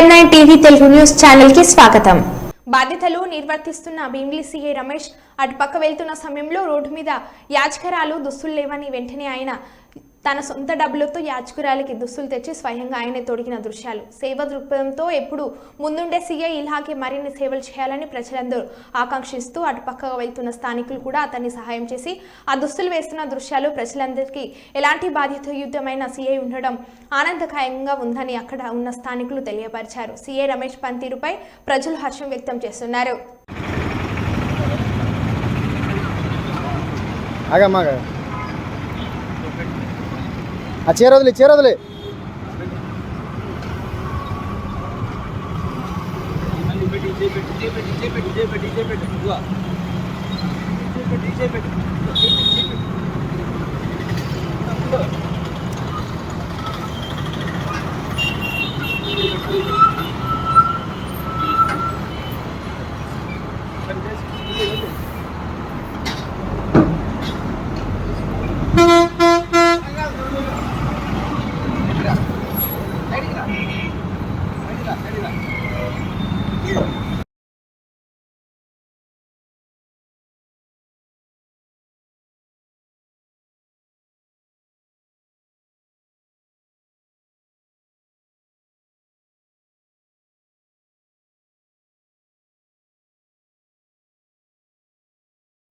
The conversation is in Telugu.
టీవీ తెలుగు న్యూస్ ఛానల్కి స్వాగతం. బాధ్యతలు నిర్వర్తిస్తున్న భీమిలి సీఐ రమేష్ అటుపక్క వెళ్తున్న సమయంలో రోడ్డు మీద యాచకరాలు దుస్తులు లేవని వెంటనే ఆయన తన సొంత డబ్బులతో యాచకురాలికి దుస్తులు తెచ్చి స్వయంగా ఆయనే తొడిగిన దృశ్యాలు. సేవ దృక్పథంతో ఎప్పుడు ముందుండే సీఐ ఇలాగే మరిన్ని సేవలు చేయాలని ప్రజలందరూ ఆకాంక్షిస్తూ అటుపక్కగా వెళ్తున్న స్థానికులు కూడా అతన్ని సహాయం చేసి ఆ దుస్తులు వేస్తున్న దృశ్యాలు ప్రజలందరికీ ఎలాంటి బాధ్యతయుతమైన సీఐ ఉండడం ఆనందకరంగా ఉందని అక్కడ ఉన్న స్థానికులు తెలియపరిచారు. సీఐ రమేష్ పనితీరుపై ప్రజలు హర్షం వ్యక్తం చేస్తున్నారు. ఆగమ్మా. ఆ చీర వదిలే చీర వదిలే